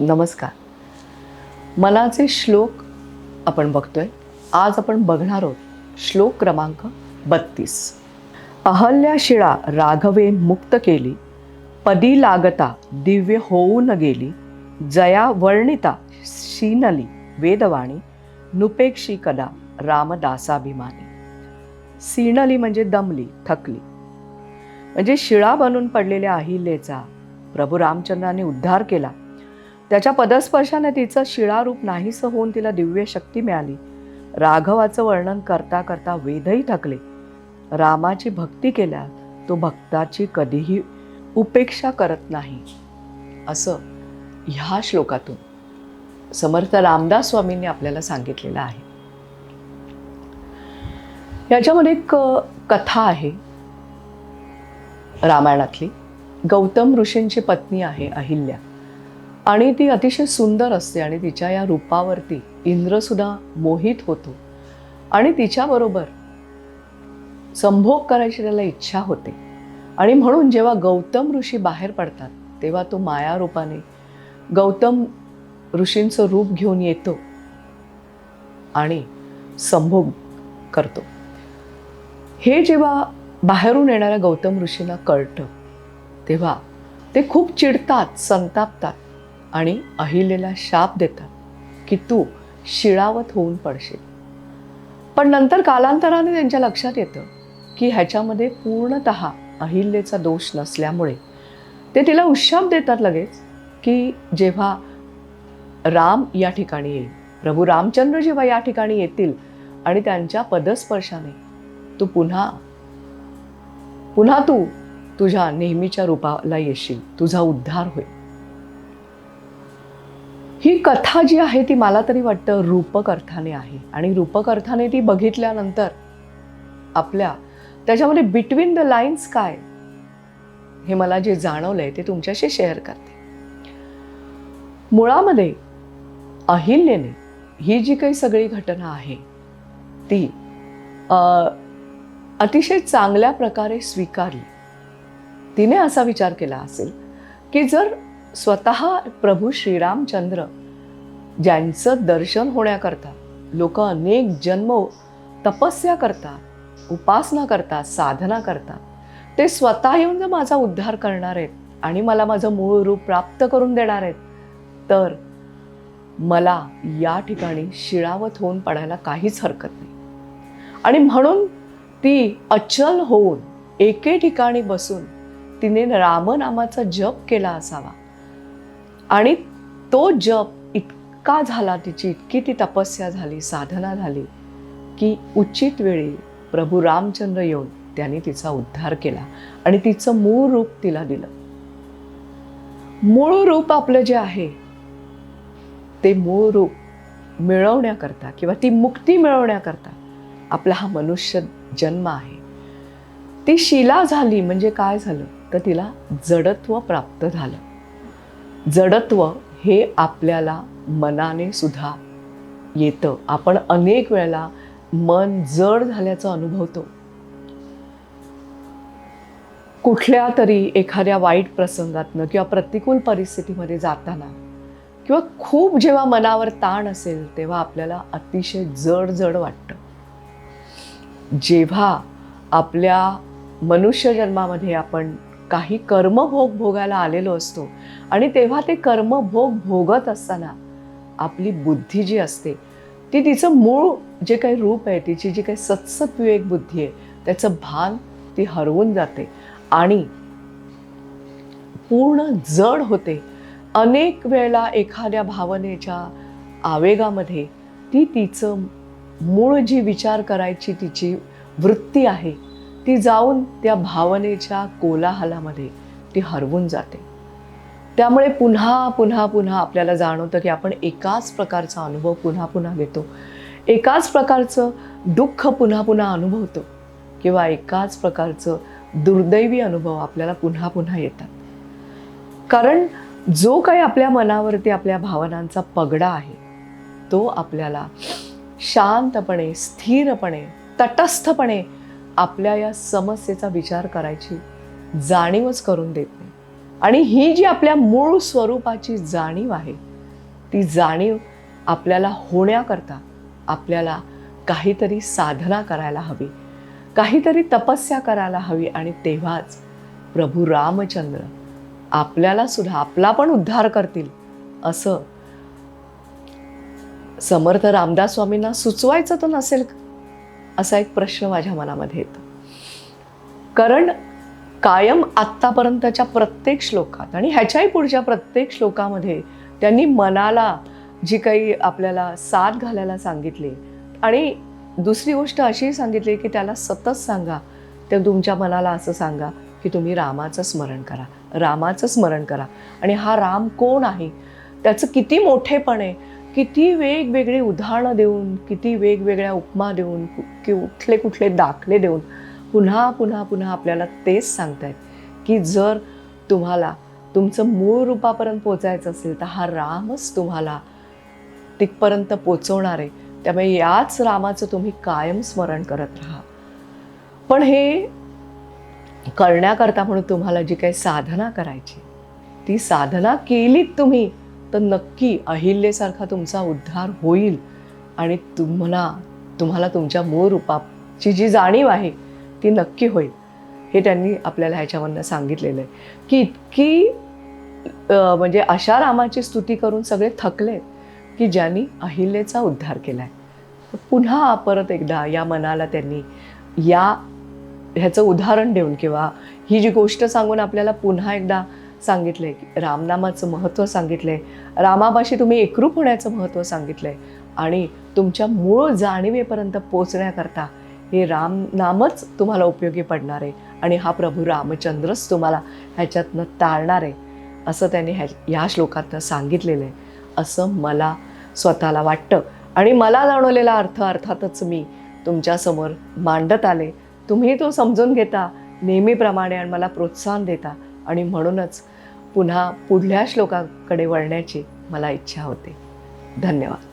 नमस्कार. मनाचे श्लोक आपण बघतोय आज आपण बघणार आहोत श्लोक क्रमांक बत्तीस. अहल्या शिळा राघवे मुक्त केली पदी लागता दिव्य होऊन गेली जया वर्णिता शीनली वेदवाणी नुपेक्षी कदा रामदासाभिमानी. सीणली म्हणजे दमली थकली. म्हणजे शिळा बनून पडलेल्या अहिल्याचा प्रभू रामचंद्राने उद्धार केला त्याच्या पदस्पर्शाने तिचं शिळारूप नाहीसं होऊन तिला दिव्य शक्ती मिळाली. राघवाचं वर्णन करता करता वेदही थकले. रामाची भक्ती केल्या तो भक्ताची कधीही उपेक्षा करत नाही. असं ह्या श्लोकातून समर्थ रामदास स्वामींनी आपल्याला सांगितलेलं आहे. याच्यामध्ये एक कथा आहे. रामायणातली. गौतम ऋषींची पत्नी आहे अहिल्या. आणि ती अतिशय सुंदर असते आणि तिच्या या रूपावरती इंद्रसुद्धा मोहित होतो. आणि तिच्याबरोबर संभोग करायची त्याला इच्छा होते. आणि म्हणून जेव्हा गौतम ऋषी बाहेर पडतात तेव्हा तो माया रूपाने गौतम ऋषींचं रूप घेऊन येतो आणि संभोग करतो. हे जेव्हा बाहेरून येणाऱ्या गौतम ऋषींना कळतं तेव्हा ते खूप चिडतात संतापतात. आणि अहिलेला शाप देतात की तू शिळावत होऊन पडशील. पण नंतर कालांतराने त्यांच्या लक्षात येतं की ह्याच्यामध्ये पूर्णत अहिल्याचा दोष नसल्यामुळे ते तिला उशाप देतात लगेच की जेव्हा राम या ठिकाणी येईल प्रभू रामचंद्र जेव्हा या ठिकाणी येतील आणि त्यांच्या पदस्पर्शाने तू पुन्हा पुन्हा तू तुझ्या नेहमीच्या रूपाला येशील तुझा उद्धार होईल. ही कथा जी आहे ती मला तरी वाटतं रूपक अर्थाने आहे. आणि रूपक अर्थाने ती बघितल्यानंतर आपल्या त्याच्यामध्ये बिटवीन द लाईन्स काय हे मला जे जाणवलं आहे ते तुमच्याशी शेअर करते. मुळामध्ये अहिल्याने ही जी काही सगळी घटना आहे ती अतिशय चांगल्या प्रकारे स्वीकारली. तिने असा विचार केला असेल की जर स्वतः प्रभू श्रीरामचंद्र ज्यांचं दर्शन होण्याकरता लोक अनेक जन्म तपस्या करतात उपासना करतात साधना करतात ते स्वतः येऊन जर माझा उद्धार करणार आहेत आणि मला माझं मूळ रूप प्राप्त करून देणार आहेत तर मला या ठिकाणी शिळावत होऊन पडायला काहीच हरकत नाही. आणि म्हणून ती अचल होऊन एके ठिकाणी बसून तिने रामनामाचा जप केला असावा. आणि तो जप इतका झाला तिची इतकी ती तपस्या झाली साधना झाली की उचित वेळी प्रभू रामचंद्र येऊन त्यांनी तिचा उद्धार केला आणि तिचं मूळ रूप तिला दिलं. मूळ रूप आपलं जे आहे ते मूळ रूप मिळवण्याकरता किंवा ती मुक्ती मिळवण्याकरता आपला हा मनुष्य जन्म आहे. ती शिला झाली म्हणजे काय झालं? तर तिला जडत्व प्राप्त झालं. जडत्व हे आपल्याला मनाने सुद्धा येतं. आपण अनेक वेळेला मन जड झाल्याचं अनुभवतो. कुठल्या तरी एखाद्या वाईट प्रसंगातनं किंवा प्रतिकूल परिस्थितीमध्ये जाताना किंवा खूप जेव्हा मनावर ताण असेल तेव्हा आपल्याला अतिशय जड जड वाटतं. जेव्हा आपल्या मनुष्य जन्मामध्ये आपण काही कर्मभोग भोगायला आलेलो असतो. आणि तेव्हा ते कर्मभोग भोगत असताना आपली बुद्धी जी असते ती तिचं मूळ जे काही रूप आहे तिची जी काही सत्सत्विवेक बुद्धी आहे त्याचं भान ती हरवून जाते. आणि पूर्ण जड होते. अनेक वेळेला एखाद्या भावनेच्या आवेगामध्ये ती तिचं मूळ जी विचार करायची तिची वृत्ती आहे ती जाऊन त्या भावनेच्या कोलाहलामध्ये ती हरवून जाते. त्यामुळे पुन्हा पुन्हा पुन्हा आपल्याला जाणवतं की आपण एकाच प्रकारचा अनुभव पुन्हा पुन्हा घेतो. एकाच प्रकारचं दुःख पुन्हा पुन्हा अनुभवतो किंवा एकाच प्रकारचं दुर्दैवी अनुभव आपल्याला पुन्हा पुन्हा येतात. कारण जो काही आपल्या मनावरती आपल्या भावनांचा पगडा आहे तो आपल्याला शांतपणे स्थिरपणे तटस्थपणे आपल्या या समस्येचा विचार करायची जाणीवच करून देत नाही आणि ही जी आपल्या मूळ स्वरूपाची जाणीव आहे ती जाणीव आपल्याला होण्याकरता आपल्याला काहीतरी साधना करायला हवी काहीतरी तपस्या करायला हवी आणि तेव्हाच प्रभू रामचंद्र आपल्याला सुद्धा आपला पण उद्धार करतील असं समर्थ रामदास स्वामींना सुचवायचं तर नसेल का? असा एक प्रश्न माझ्या मनामध्ये येतो. कारण कायम आत्तापर्यंतच्या प्रत्येक श्लोकात आणि ह्याच्याही पुढच्या प्रत्येक श्लोकामध्ये त्यांनी मनाला जी काही आपल्याला साथ घालायला सांगितली आणि दुसरी गोष्ट अशी सांगितली की त्याला सतत सांगा. ते तुमच्या मनाला असं सांगा की तुम्ही रामाचं स्मरण करा. रामाचं स्मरण करा. आणि हा राम कोण आहे? त्याचं किती मोठेपण आहे? किती वेगवेगळी उदाहरणं देऊन किती वेगवेगळ्या उपमा देऊन कि कुठले कुठले दाखले देऊन पुन्हा पुन्हा पुन्हा आपल्याला तेच सांगतायत की जर तुम्हाला तुमचं मूळ रूपापर्यंत पोचायचं असेल तर हा रामच तुम्हाला तिथपर्यंत पोचवणार. आहे त्यामुळे याच रामाचं तुम्ही कायम स्मरण करत राहा. पण हे करण्याकरता म्हणून तुम्हाला जी काही साधना करायची ती साधना केलीत तुम्ही तर नक्की अहिल्येसारखा तुमचा उद्धार होईल. आणि तुम्हाला तुम्हाला तुमच्या मूळ रूपाची जी जाणीव आहे ती नक्की होईल. हे त्यांनी आपल्याला ह्याच्यामधनं सांगितलेलं आहे. की इतकी म्हणजे अशा रामाची स्तुती करून सगळे थकले की ज्यांनी अहिल्येचा उद्धार केला आहे पुन्हा परत एकदा या मनाला त्यांनी या ह्याचं उदाहरण देऊन किंवा ही जी गोष्ट सांगून आपल्याला पुन्हा एकदा सांगितलंय की रामनामाचं महत्त्व सांगितलंय. रामापाशी तुम्ही एकरूप होण्याचं महत्त्व सांगितलंय. आणि तुमच्या मूळ जाणीवेपर्यंत पोचण्याकरता हे राम नामच तुम्हाला उपयोगी पडणार आहे. आणि हा प्रभू रामचंद्रच तुम्हाला ह्याच्यातनं टाळणार आहे असं त्यांनी ह्या ह्या श्लोकातनं सांगितलेलं आहे. असं मला स्वतःला वाटतं. आणि मला जाणवलेला अर्थ अर्थातच मी तुमच्यासमोर मांडत आले. तुम्ही तो समजून घेता नेहमीप्रमाणे आणि मला प्रोत्साहन देता. आणि म्हणूनच पुन्हा पुढल्या श्लोकाकडे वळण्याची मला इच्छा होते. धन्यवाद.